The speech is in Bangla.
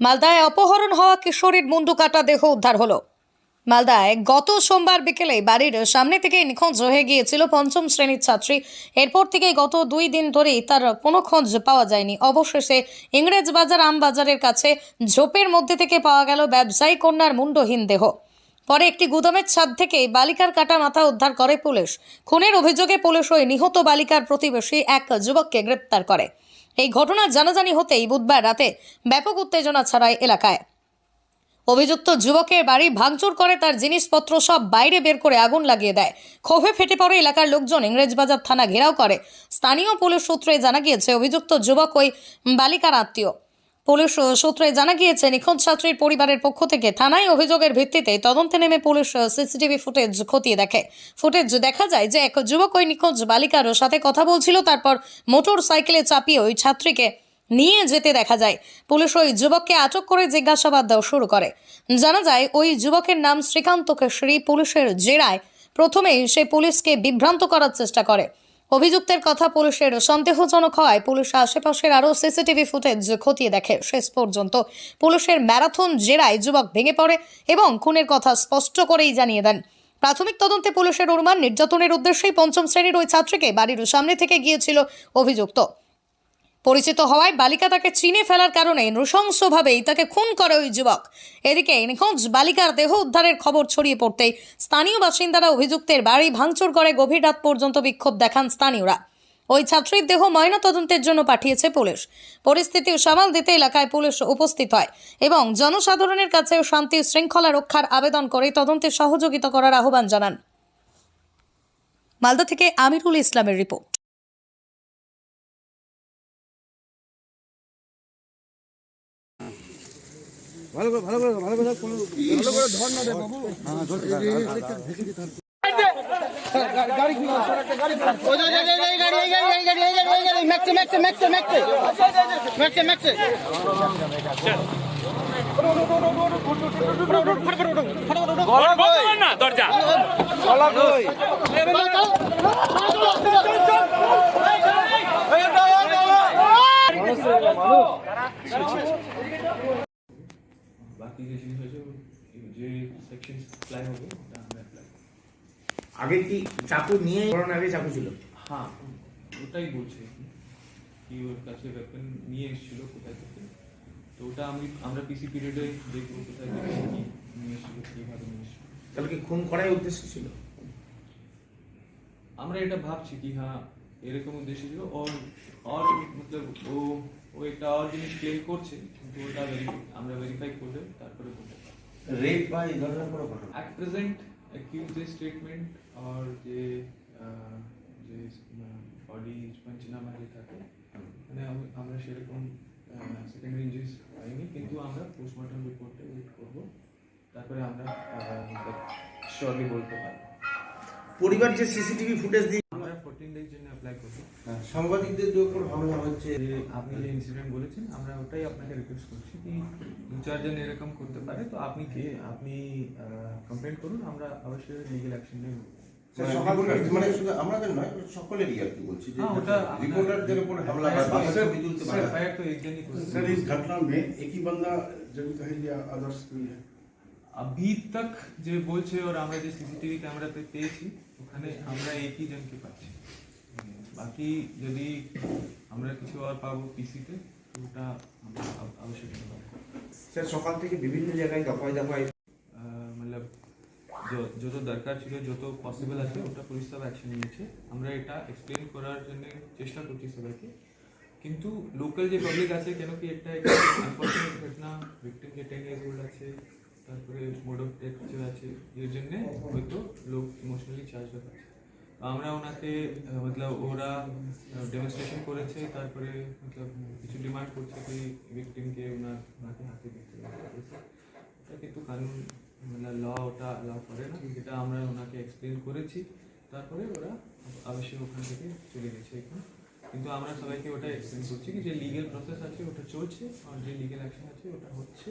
মালদায় অপহরণ হওয়া কিশোরীর মুন্ডু কাটা দেহ উদ্ধার হলো। মালদায় গত সোমবার বিকেলে বাড়ির সামনে থেকে নিখোঁজ হয়ে গিয়েছিল পঞ্চম শ্রেণির ছাত্রী। এরপর থেকে গত দুই দিন ধরেই তার কোনো খোঁজ পাওয়া যায়নি। অবশেষে ইংরেজ বাজার আমবাজারের কাছে ঝোপের মধ্যে থেকে পাওয়া গেল ব্যবসায়ী কন্যার মুন্ডহীন দেহ। পরে একটি গুদামের ছাদ থেকে বালিকার কাটা মাথা উদ্ধার করে পুলিশ। খুনের অভিযোগে পুলিশ ওই নিহত বালিকার প্রতিবেশী এক যুবককে গ্রেপ্তার করে। এই ঘটনা জানাজানি হতেই বুধবার রাতে ব্যাপক উত্তেজনা ছড়ায় এলাকায়। অভিযুক্ত যুবকের বাড়ি ভাঙচুর করে, তার জিনিসপত্র সব বাইরে বের করে আগুন লাগিয়ে দেয়। ক্ষোভে ফেটে পড়ে এলাকার লোকজন ইংরেজবাজার থানা ঘেরাও করে। স্থানীয় পুলিশ সূত্রে জানা গিয়েছে, অভিযুক্ত যুবক ওই বালিকার আত্মীয়। পুলিশ সূত্রে জানা গিয়েছে, নিখোঁজ ছাত্রীর পরিবারের পক্ষ থেকে থানায় অভিযোগের ভিত্তিতে তদন্তে নেমে পুলিশ সিসিটিভি ফুটেজ খতিয়ে দেখে। ফুটেজ দেখা যায় যে এক যুবক ওই নিখোঁজ বালিকার সাথে কথা বলছিল, তারপর মোটর সাইকেলে চাপিয়ে ওই ছাত্রীকে নিয়ে যেতে দেখা যায়। পুলিশ ওই যুবককে আটক করে জিজ্ঞাসাবাদ দেওয়া শুরু করে। জানা যায়, ওই যুবকের নাম শ্রীকান্ত কেশরী। পুলিশের জেরায় প্রথমেই সে পুলিশকে বিভ্রান্ত করার চেষ্টা করে। অভিযুক্তের কথা পুলিশের সন্দেহজনক হওয়ায় পুলিশ আশেপাশের আরও সিসিটিভি ফুটেজ খতিয়ে দেখে শেষ পর্যন্ত পুলিশের ম্যারাথন জেরায় যুবক ভেঙে পড়ে এবং খুনের কথা স্পষ্ট করেই জানিয়ে দেন। প্রাথমিক তদন্তে পুলিশের অনুমান, নির্যাতনের উদ্দেশ্যেই পঞ্চম শ্রেণির ওই ছাত্রীকে বাড়ির সামনে থেকে গিয়েছিল অভিযুক্ত। পরিচিত হওয়ায় বালিকা তাকে চিনে ফেলার কারণে নৃশংসভাবেই তাকে খুন করে ওই যুবক। এদিকে নিখোঁজ বালিকার দেহ উদ্ধারের খবর ছড়িয়ে পড়তেই স্থানীয় বাসিন্দারা অভিযুক্তের বাড়ি ভাঙচুর করে গভীর রাত পর্যন্ত বিক্ষোভ দেখান স্থানীয়রা। ওই ছাত্রীর দেহ ময়নাতদন্তের জন্য পাঠিয়েছে পুলিশ। পরিস্থিতি সামাল দিতে এলাকায় পুলিশ উপস্থিত হয় এবং জনসাধারণের কাছে শান্তি শৃঙ্খলা রক্ষার আবেদন করে তদন্তে সহযোগিতা করার আহ্বান জানান। মালদা থেকে আমিরুল ইসলামের রিপোর্ট। ভালো করে ভালো করে ভালো করে ভালো করে ধর না রে বাবু। হ্যাঁ ধর গাড়ি গাড়ি গাড়ি, এই গাড়ি, এই গাড়ি, এই গাড়ি, এই গাড়ি, ম্যাকসে, ম্যাকসে, ম্যাকসে, ম্যাকসে। ম্যাকসে, ম্যাকসে। না দরজা বাকি ওটা আমরা আগে কি চাকু নিয়ে আগে চাকু ছিল? হ্যাঁ ওটাই বলছে। কি ওর কাছে ওয়েপন নিয়ে এসেছিল কোথায় থেকে? তো ওটা আমি আমরা পিসি পিরিয়ডে কোথায় থেকে নিয়ে এসেছিল নিয়ে এসেছিল। তাহলে কি খুন করাই উদ্দেশ্য ছিল? আমরা এটা ভাবছি কি হ্যাঁ এরকম উদ্দেশ্য ছিল ওর ওর মতলব ও ও একটা জিনিস ক্লেম করছে কিন্তু ওটা আমরা ভেরিফাই করলে তারপরে বলতে পারব। রেপ বা এই ধরনের কোনো ঘটনা? At present accused স্টেটমেন্ট আর যে যে বডি পঞ্চনামা যে থাকে মানে আমরা সেরকম সেকেন্ডারি ইঞ্জুরিজ পাইনি কিন্তু আমরা পোস্টমর্টম রিপোর্টে ওয়েট করব। তারপরে আমরা শিওরলি বলতে পারব। পরিবার যে সিসিটিভি ফুটেজ দিয়ে আমরা ফোরটিন ডেজ জন্য অ্যাপ্লাই করবো সাংবাদিকদের উপর হামলা হচ্ছে যে আপনি যে ইনসিডেন্ট বলেছেন আমরা ওটাই আপনাকে রিকোয়েস্ট করছি কি দু চারজন এরকম করতে পারে তো আপনি কে আপনি কমপ্লেন করুন আমরা অবশ্যই লিগেল অ্যাকশন নেব মানে শুধু আমাদের নয় সকলেরই আর কি বলছি যে हाँ ওটা রিপোর্টারদের উপর হামলা বা বাকি ছবি তুলতে পারে एफआईआर तो एक जन ही करेगा। सर इस घटना में एक ही बंदा जड़ित है या अदर्स कोई है अभी तक যে বলছে ওর আমরা যে সিসিটিভি ক্যামেরাতে পেয়েছি ওখানে আমরা একই জনকে পাচ্ছি বাকি যদি আমরা কিছু আর পাবো পিসিতে ওটা আমরা আব- অবশ্যই করতে পারব। স্যার সকাল থেকে বিভিন্ন জায়গায় দফায় দফায় মতলব যত দরকার ছিল যত পসিবল আছে ওটা পুলিশ সব অ্যাকশন নিয়েছে আমরা এটা এক্সপ্লেন করার জন্য চেষ্টা করছি সবাইকে। কিন্তু লোকাল যে পাবলিক আছে কেন কি একটা আনফর্চুনেট ঘটনা ভিক্টিমকে টেন ইয়ার্স ওল্ড আছে তারপরে মোড অফ ডেথ আছে এর জন্য হয়তো লোক ইমোশনালি চার্জ আছে। তো আমরা ওনাকে, মতলব ওরা ডেমনস্ট্রেশন করেছে, তারপরে, মতলব কিছু ডিমান্ড করছে কি ভিক্টিমকে ওনার, ওনাকে হাতে দিতে। ওটা কিন্তু কানুন মানে ল ওটা ল করে না, যেটা আমরা ওনাকে এক্সপ্লেন করেছি। তারপরে ওরা অবশ্যই ওখান থেকে চলে গেছে এখন। কিন্তু আমরা সবাইকে ওটা এক্সপ্লেন করছি কি, যে লিগেল প্রসেস আছে, ওটা চলছে, আর যে লিগেল অ্যাকশন আছে, ওটা হচ্ছে।